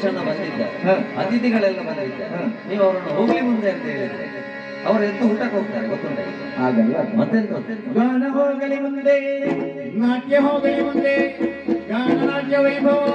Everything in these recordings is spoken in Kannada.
ಅಣ್ಣ ಬಂದಿದ್ದ. ಹ. ಅತಿಥಿಗಳೆಲ್ಲ ಬಂದಿದ್ದ. ಹ. ನೀವು ಅವರನ್ನು ಹೋಗ್ಲಿ ಮುಂದೆ ಅಂತ ಹೇಳಿದ್ರೆ. ಅವರು ಎದ್ದು ಊಟಕ್ಕೆ ಹೋಗ್ತಾರೆ ಗೊತ್ತುಂಟ ಹಾಗಲ್ಲ. ಮತ್ತೆಂತ ಗಾನ ಹೋಗಲಿ ಮುಂದೆ ನಾಟ್ಯ ಹೋಗಲಿ ಮುಂದೆ ಗಾನ ನಾಟ್ಯ ವೈಭವಾಗಲಿ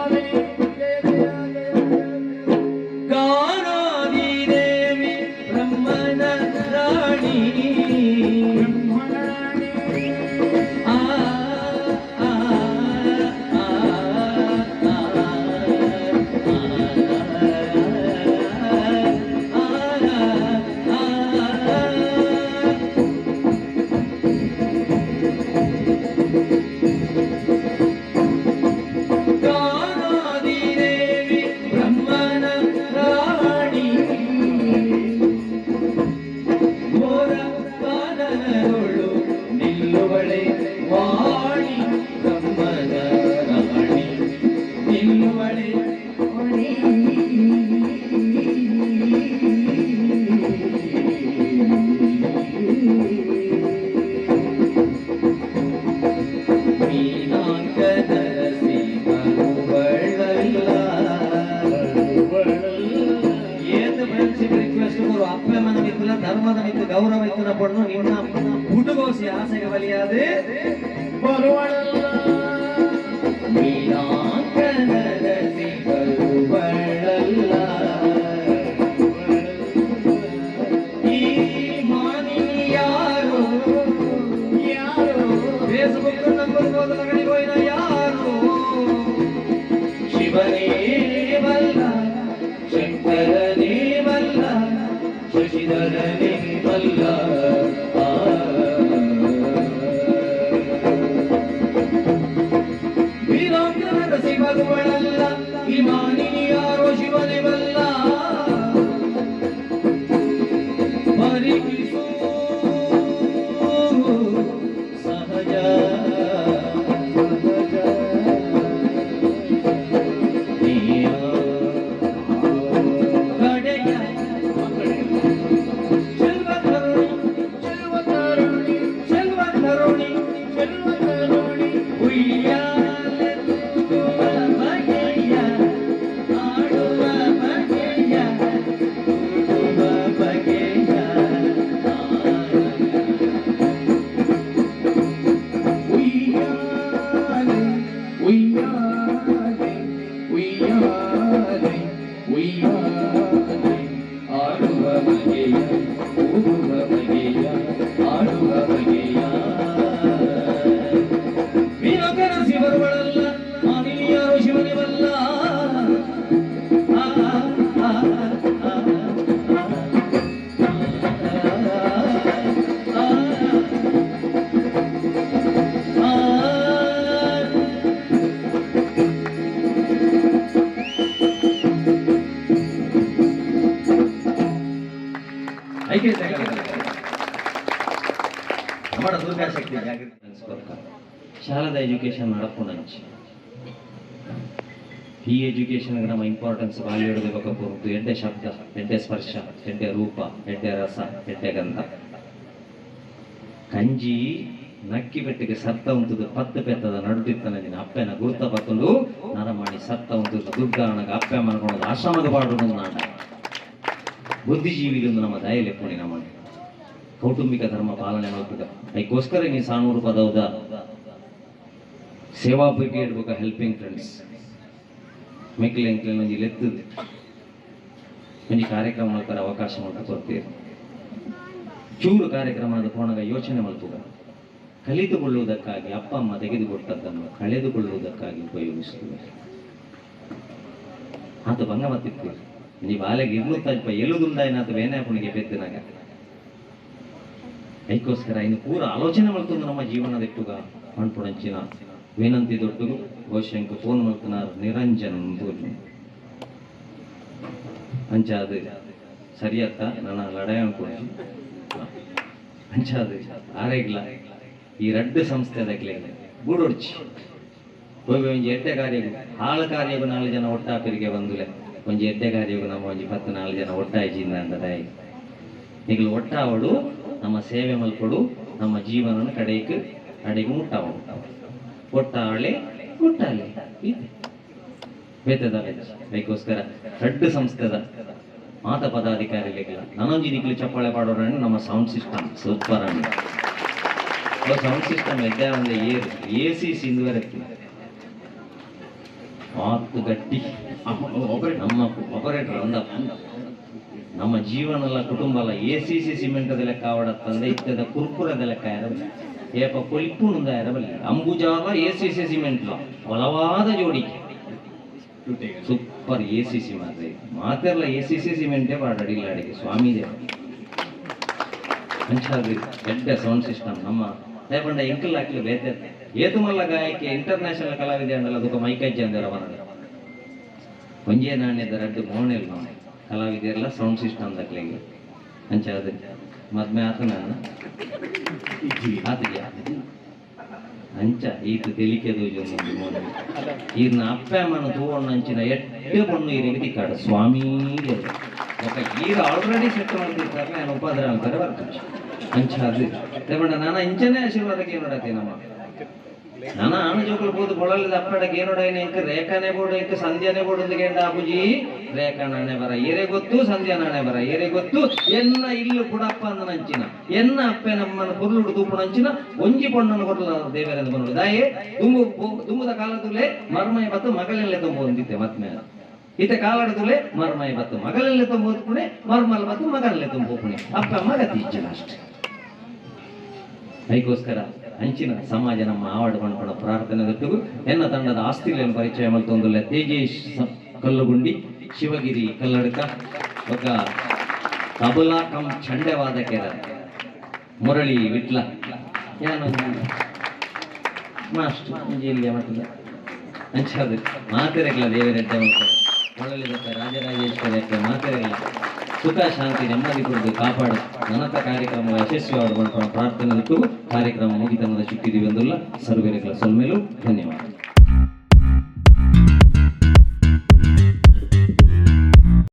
Hare ಶಾಲದ ಎಜುಕೇಶನ್ ನಡಪುಣಂಚಿ ಈ ಎಜುಕೇಶನ್ ನಮ್ಮ ಇಂಪಾರ್ಟೆನ್ಸ್ ಬಾಲ್ಯ ಹೊರತು ಎಡ್ಡೆ ಶಬ್ದ ಎಡ್ಡೆ ಸ್ಪರ್ಶ ಎಡ್ಡೆ ರೂಪ ಎಡ್ಡೆ ರಸ ಎಡ್ಡೆ ಗಂಧ. ಕಂಜಿ ನಕ್ಕಿ ಬೆಟ್ಟಿಗೆ ಸತ್ತ ಉಂಟುದು ಪತ್ತು ಪೆತ್ತದ ನಡುತ್ತಿತ್ತನ ದಿನ ಅಪ್ಪೆನ ಗುರುತ ಪತ್ತಲು ನರಮಾಣಿ ಸತ್ತ ಉಂಟುದು ದುರ್ಗಾಣಗ ಅಪ್ಪೆ ಮನ್ಕೊಂಡದು ಆಶ್ರಮದ ಪಾಡು ನಾಡ ಬುದ್ಧಿಜೀವಿಗಳು ನಮ್ಮ ದಾಯಲ್ಲಿ ಪುಣಿ ನಮ್ಮ ಕೌಟುಂಬಿಕ ಧರ್ಮ ಪಾಲನೆ ಮಾಡ್ಬಿಟ್ಟ. ಅದಕ್ಕೋಸ್ಕರ ನೀ ಸಾನೂರು ಪದವದ ಸೇವಾ ಬ್ರಿಗೇಡ್ ಇಡ್ಬೇಕು ಹೆಲ್ಪಿಂಗ್ ಫ್ರೆಂಡ್ಸ್ ಮೆಕ್ಲೆ ಎಂಕ್ಲೆ ಒಂಜಿ ಲೆತ್ತದು ಒಂಜಿ ಕಾರ್ಯಕ್ರಮ ಮಾಡ್ತಾರೆ ಅವಕಾಶ ಮಾಡ್ತಾ ಕೊಡ್ತೀರಿ ಚೂರು ಕಾರ್ಯಕ್ರಮದ ಕೋಣಗ ಯೋಚನೆ ಮಲ್ಪುಗ ಕಲಿತುಕೊಳ್ಳುವುದಕ್ಕಾಗಿ ಅಪ್ಪ ಅಮ್ಮ ತೆಗೆದುಕೊಟ್ಟದ್ದನ್ನು ಕಳೆದುಕೊಳ್ಳುವುದಕ್ಕಾಗಿ ಉಪಯೋಗಿಸುತ್ತೇವೆ ಆತ ಭಂಗ ಮತ್ತಿರ್ತೀರಿ ನೀವು ಬಾಲೆಗೆ ಇರ್ಲು ತಲ್ಪ ಎಲ್ಲುದುಂದಾಯ್ನಾತ ವೇನಾಪುಣಿಗೆ ಬೆದ್ದನಾಗ ಅದಕ್ಕೋಸ್ಕರ ಇನ್ನು ಪೂರ ಆಲೋಚನೆ ಮಾಡ್ಕೊಂಡು ನಮ್ಮ ಜೀವನದ ಇಟ್ಟುಗ ಅನ್ಪುಣಂಚಿನ ವಿನಂತಿ ದೊಡ್ಡದು ಬಹುಶಂಕ ಫೋನ್ ಮಾಡ್ತಾರ ನಿರಂಜನ್ ಅಂಚ ಅದು ಸರಿಯತ್ತ ನನ್ನ ಲಡಾಯ ಅನ್ಕೊಂಡು ಅಂಚಾದ ಆರೇಗ್ಲ, ಈ ರಡ್ಡು ಸಂಸ್ಥೆ ಅದಕ್ಕೆ ಗೂಡೋಡ್ಚಿ ಹೋಗಿ ಎಡ್ಡೆ ಕಾರ್ಯಗು, ಹಾಳ ಕಾರ್ಯಗಳು ನಾಲ್ಕು ಜನ ಒಟ್ಟಾಪಿರಿಗೆ ಬಂದುಲೆ. ಒಂಜಿ ಕಾರ್ಯಗು ನಮ್ಮ ಒಂಜಿ ಇಪ್ಪತ್ತು ನಾಲ್ಕು ಜನ ಒಟ್ಟಾಯಿಸಿದ ಅಂತ ತಾಯಿ ಈಗಲೂ ಒಟ್ಟಾವಡು ನಮ್ಮ ಸೇವೆ ಮಲ್ಕೊಡು, ನಮ್ಮ ಜೀವನನ ಕಡೆಗೆ ಕಡೆಗೆ ಮುಟ್ಟಾವ ಒಟ್ಟಾಳೆ ಮುಟ್ಟಾಲೆ ಬೇತದ ಅದಕ್ಕೋಸ್ಕರ ರೆಡ್ ಸಂಸ್ಥೆದ ಮಾತ ಪದಾಧಿಕಾರಿಗಳಿಗೆಲ್ಲ ನಾನೊಂದು ಇದಕ್ಕೆ ಚಪ್ಪಾಳೆ ಪಾಡೋಣ ನಮ್ಮ sound system super and sound system ಎದ್ದೆ ಒಂದು ಏರ್ ಎ ಸಿ ಸಿಂಧುವರೆ ಮಾತು ಗಟ್ಟಿ ನಮ್ಮ ಆಪರೇಟರ್ ಅಂದ ನಮ್ಮ ಜೀವನಲ್ಲ ಕುಟುಂಬ ಅಲ್ಲ ಎ ಸಿ ಸಿ ಸಿಮೆಂಟದ ಲೆಕ್ಕ ಆವಡ ತಂದೆ ಇತ್ತದ ಕುರ್ಕುರದ ಲೆಕ್ಕ ಇರಬಲ್ಲ ಏಪ ಕೊಲಿಪ್ಪುಣದ ಇರಬಲ್ಲ ಅಂಬುಜಾಲ ಎ ಸಿ ಸಿ ಸಿಮೆಂಟ್ ಬಲವಾದ ಜೋಡಿಕೆ ಸೂಪರ್ ಎ ಸಿ ಸಿ ಮಾತ್ರ. ಮಾತೆಲ್ಲ ಎ ಸಿ ಸಿ ಸಿಮೆಂಟೇ ಪಾಡಡಿಲ್ಲ ಅಡಿಗೆ. ಸ್ವಾಮಿ ದೇವ ದೊಡ್ಡ ಸೌಂಡ್ ಸಿಸ್ಟಮ್ ನಮ್ಮ ಲೇಪಂಡ ಎಂಕಲ್ ಹಾಕ್ಲಿ ಬೇತೆ. ಏತುಮಲ್ಲ ಗಾಯಕ್ಕೆ ಇಂಟರ್ನ್ಯಾಷನಲ್ ಕಲಾವಿದೆ ಅಂದಲ್ಲ, ಅದಕ್ಕೆ ಮೈಕಜ್ಜಿ ಅಂದರ ಬರೋದು ಒಂಜೇ ನಾಣ್ಯದ ರಡ್ಡು ಮೋಣಿಲ್ ನಾವು ಕಲಾವಿದರೆಲ್ಲ ಸೌಂಡ್ ಸಿಸ್ಟಮ್ ದಕ್ಲಿಗೆ ಅಂಚಾದ್ರಿ ಮದ್ಮೆ ಆತ ನನ್ನ ಆತಿಗೆ ಅಂಚ ಈತ ತೆಲಿಕೆದು ಮುಂದೆ ಮೋನಿ ಈರ್ನ ಅಪ್ಪ ಅಮ್ಮನ ತೂವಣ್ಣ ಅಂಚಿನ ಎಟ್ಟೆ ಬಣ್ಣು ಈರಿಗೆ ತಿಕ್ಕಾಡ ಸ್ವಾಮಿ ದೇವ್ರು. ఒక ఈరు ఆల్రెడీ సెట్ ಮಾಡ್ತಿರ್ತಾರೆ ನಾನು ಉಪದ್ರ ಅಂತಾರೆ ಬರ್ತೀನಿ ಅಂಚ ಅದು ದೇವಣ್ಣ ನಾನು ಇಂಚನೆ ಆಶೀರ್ವಾದಕ್ಕೆ ಏನೋಡತ್ತೆ ನಮ್ಮ ನಾನು ಆಣ ಜೋಕಲ್ ಬೋದು ಕೊಳಲಿದ ಅಪ್ಪಡಕ್ಕೆ ಏನೋಡೇನೆ ಇಂಕ ರೇಖಾನೆ ಬೋಡು ಇಂಕ ಸಂಧ್ಯಾನೆ ಬೋಡು ಗೇಂಡ ಅಬುಜಿ ರೇಖಾ ನಾಣೆ ಬರ ಏರೆ ಗೊತ್ತು, ಸಂಧ್ಯಾ ನಾಣೆ ಬರ ಏರೆ ಗೊತ್ತು. ಎನ್ನ ಇಲ್ಲು ಕುಡಪ್ಪ ಅಂದ ನಂಚಿನ. ಎನ್ನ ಅಪ್ಪೆ ನಮ್ಮನ ಕುರುಳುಡು ತೂಪು ನಂಚಿನ. ಒಂಜಿ ಪೊಣ್ಣನ ಕೊಡಲ ದೇವರೆಂದು ಬಂದು ದಾಯೆ, ದುಂಬು ದುಂಬುದ ಕಾಲದಲ್ಲೇ ಮರ್ಮಯ ಬತ್ತು ಮಗಳೆಲ್ಲೇ ತುಂಬ ಅಂದಿದ್ದೆ ಮತ್ತೆ ಇತ ಕಾಲಾಡದುಲೆ ಮರ್ಮಯ ಬತ್ತು ಮಗಲೆಲ್ಲೆ ತುಂಬ ಓದ್ಪುಣೆ ಮರ್ಮಲ್ ಬತ್ತು ಮಗನಲ್ಲೇ ತುಂಬ ಅಪ್ಪ ಮಗ ತೀಚನ ಅಷ್ಟೇ. ಅದಕ್ಕೋಸ್ಕರ ಅಂಚಿನ ಸಮಾಜ ನಮ್ಮ ಆವಾಡು ಪ್ರಾರ್ಥನೆ ಗೊತ್ತಿಗೂ ಎನ್ನ ತಂಡದ ಆಸ್ತಿಗಳನ್ನು ಪರಿಚಯ ಮಲ್ತೊಂದುಲ್ಲ ತೇಜೇಶ್ ಕಲ್ಲುಗುಂಡಿ, ಶಿವಗಿರಿ ಕಲ್ಲಡ್ಕ ఒక ತಬಲಾ ಕಂ ಚಂಡೆವಾದಕೆರ ಮುರಳಿ ವಿಟ್ಲ. ಮಾಸ್ಟರ್, ಇಂಜಿನಿಯರ್ ಮಟ್ಟಿಲ್ಲ ಅಂಚಾದು ಮಾತೆರೆಗ್ಲ ದೇವರೆಡ್ಡ ಮಕ್ಕಳು ಒಳ್ಳೆದಕ್ಕೆ ರಾಜರಾಜೇಶ್ವರಕ್ಕೆ ಮಾತೆರೆಗ್ಲ. ಸುಖ, ಶಾಂತಿ, ನೆಮ್ಮದಿ ಕುರಿತು ಕಾಪಾಡು. ನನತ ಕಾರ್ಯಕ್ರಮ ಯಶಸ್ವಿಯಾಗಿ ಪ್ರಾರ್ಥನೆ ಇಟ್ಟು ಕಾರ್ಯಕ್ರಮ ಮುಗಿತನದ ಚುಕ್ಕಿದೀವಿ ಎಂದಲ್ಲ ಸರ್ವೇರಿಗಳ ಸೊಲ್ಮೇಲು ಧನ್ಯವಾದ.